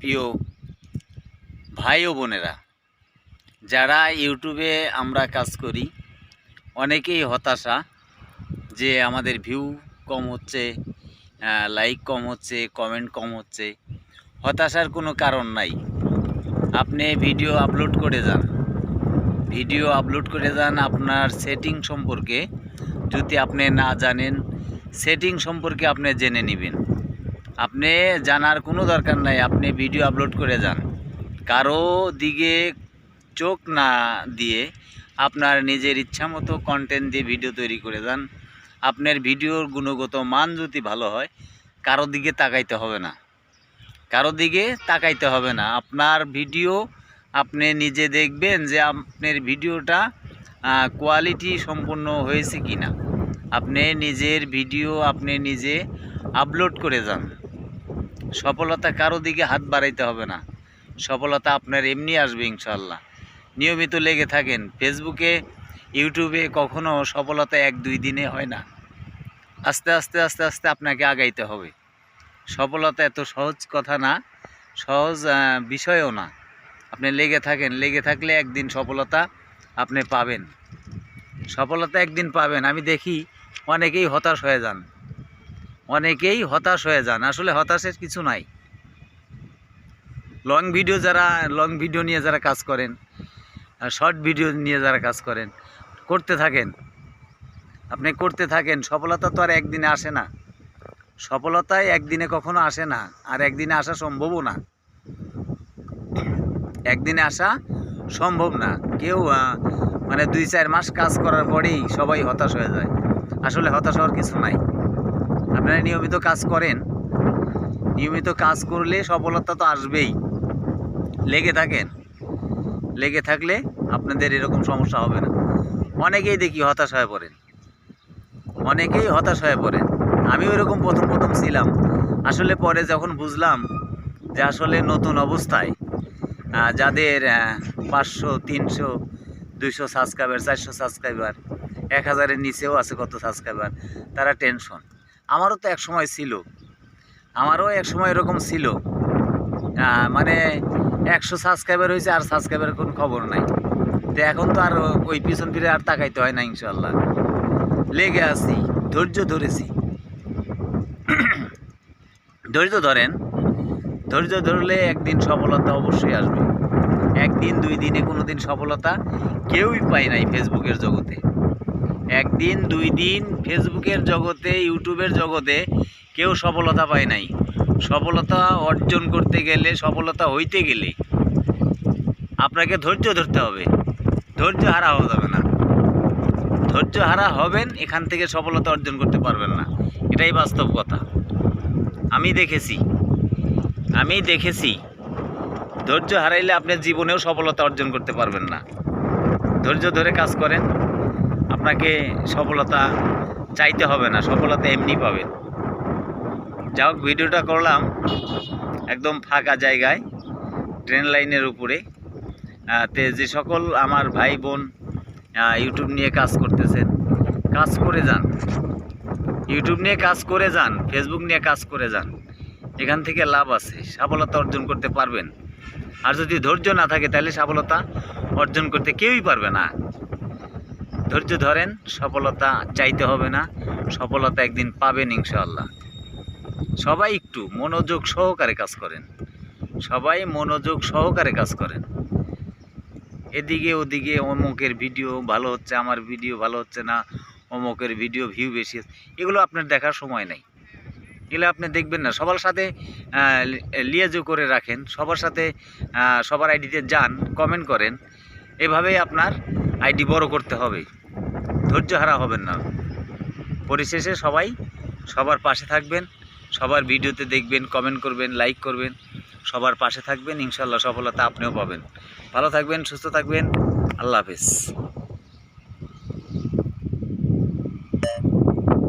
প্রিয় ভাই ও বোনেরা, যারা ইউটিউবে আমরা কাজ করি, অনেকেই হতাশা যে আমাদের ভিউ কম হচ্ছে লাইক কম হচ্ছে কমেন্ট কম হচ্ছে। হতাশার কোনো কারণ নাই। আপনি ভিডিও আপলোড করে যান। ভিডিও আপলোড করে যান আপনার সেটিং সম্পর্কে। যদি আপনি না জানেন সেটিং সম্পর্কে আপনি জেনে নেবেন। আপনি জানার কোনো দরকার নাই, আপনি ভিডিও আপলোড করে যান। কারও দিকে চোখ না দিয়ে আপনার নিজের ইচ্ছা মতো কন্টেন্ট দিয়ে ভিডিও তৈরি করে যান। আপনার ভিডিওর গুণগত মান যদি ভালো হয়, কারও দিকে তাকাইতে হবে না। কারও দিকে তাকাইতে হবে না। আপনার ভিডিও আপনি নিজে দেখবেন যে আপনার ভিডিওটা কোয়ালিটি সম্পূর্ণ হয়েছে কি না আপনি নিজের ভিডিও আপনি নিজে আপলোড করে যান। সফলতা কারও দিকে হাত বাড়াইতে হবে না। সফলতা আপনার এমনি আসবে ইনশাল্লাহ নিয়মিত লেগে থাকেন। ফেসবুকে, ইউটিউবে কখনো সফলতা এক দুই দিনে হয় না। আস্তে আস্তে আস্তে আস্তে আপনাকে আগাইতে হবে। সফলতা এত সহজ কথা না, সহজ বিষয়ও না। আপনি লেগে থাকেন। লেগে থাকলে একদিন সফলতা আপনি পাবেন। সফলতা একদিন পাবেন। আমি দেখি অনেকেই হতাশ হয়ে যান। অনেকেই হতাশ হয়ে যান। আসলে হতাশের কিছু নাই। লং ভিডিও যারা লং ভিডিও নিয়ে যারা কাজ করেন শর্ট ভিডিও নিয়ে যারা কাজ করেন, করতে থাকেন। আপনি করতে থাকেন, সফলতা তো আর একদিনে আসে না। সফলতায় একদিনে কখনো আসে না, আর একদিনে আসা সম্ভবও না। একদিনে আসা সম্ভব না। কেউ মানে দুই চার মাস কাজ করার পরেই সবাই হতাশ হয়ে যায়। আসলে হতাশ হওয়ার কিছু নাই। আপনারা নিয়মিত কাজ করেন। নিয়মিত কাজ করলে সফলতা তো আসবেই। লেগে থাকেন। লেগে থাকলে আপনাদের এরকম সমস্যা হবে না। অনেকেই দেখি হতাশ হয়ে পড়েন। অনেকেই হতাশ হয়ে পড়েন। আমি ওইরকম প্রথম প্রথম ছিলাম। আসলে পরে যখন বুঝলাম যে আসলে নতুন অবস্থায় যাদের পাঁচশো, তিনশো, দুইশো সাবস্ক্রাইবার চারশো সাবস্ক্রাইবার এক হাজারের নিচেও আছে কত সাবস্ক্রাইবার তারা টেনশন আমারও তো এক সময় ছিল। আমারও এক সময় এরকম ছিল। মানে একশো সাবস্ক্রাইবার হয়েছে আর সাবস্ক্রাইবারের কোনো খবর নাই। তো এখন তো আর ওই পিছন ফিরে আর তাকাইতে হয় না ইনশাল্লাহ লেগে আছি, ধৈর্য ধরেছি। ধৈর্য ধরেন। ধৈর্য ধরলে একদিন সফলতা অবশ্যই আসবে। একদিন, দুই দিনে কোনো দিন সফলতা কেউই পায় নাই ফেসবুকের জগতে। একদিন, দুই দিন ফেসবুকের জগতে, ইউটিউবের জগতে কেউ সফলতা পায় নাই। সফলতা অর্জন করতে গেলে, সফলতা হইতে গেলে আপনাকে ধৈর্য ধরতে হবে। ধৈর্য হারা হওয়া যাবে না। ধৈর্য হারা হবেন, এখান থেকে সফলতা অর্জন করতে পারবেন না। এটাই বাস্তব কথা। আমি দেখেছি। আমি দেখেছি। ধৈর্য হারাইলে আপনার জীবনেও সফলতা অর্জন করতে পারবেন না। ধৈর্য ধরে কাজ করেন। আপনাকে সফলতা চাইতে হবে না, সফলতা এমনি পাবেন। যা হোক, ভিডিওটা করলাম একদম ফাঁকা জায়গায়, ট্রেন লাইনের উপরে। তে যে সকল আমার ভাই বোন ইউটিউব নিয়ে কাজ করতেছেন, কাজ করে যান। ইউটিউব নিয়ে কাজ করে যান, ফেসবুক নিয়ে কাজ করে যান, এখান থেকে লাভ আছে, সফলতা অর্জন করতে পারবেন। আর যদি ধৈর্য না থাকে, তাহলে সফলতা অর্জন করতে কেউই পারবে না। ধৈর্য ধরেন, সফলতা চাইতে হবে না, সফলতা একদিন পাবেন ইনশাআল্লাহ। সবাই একটু মনোযোগ সহকারে কাজ করেন। সবাই মনোযোগ সহকারে কাজ করেন। এদিকে ওদিকে অমুকের ভিডিও ভালো হচ্ছে, আমার ভিডিও ভালো হচ্ছে না, অমুকের ভিডিও ভিউ বেশি এগুলো আপনার দেখার সময় নেই। এগুলো আপনি দেখবেন না, সবার সাথে লিয়াজো করে রাখেন, সবার সাথে সবার আইডিতে যান কমেন্ট করেন, এভাবেই আপনার আইডি বড় করতে হবে। ধৈর্য হারা হবেন না। পরিশেষে সবাই সবার পাশে থাকবেন, সবার ভিডিওতে দেখবেন কমেন্ট করবেন লাইক করবেন, সবার পাশে থাকবেন ইনশাল্লাহ সফলতা আপনিও পাবেন। ভালো থাকবেন, সুস্থ থাকবেন, আল্লাহ হাফিজ।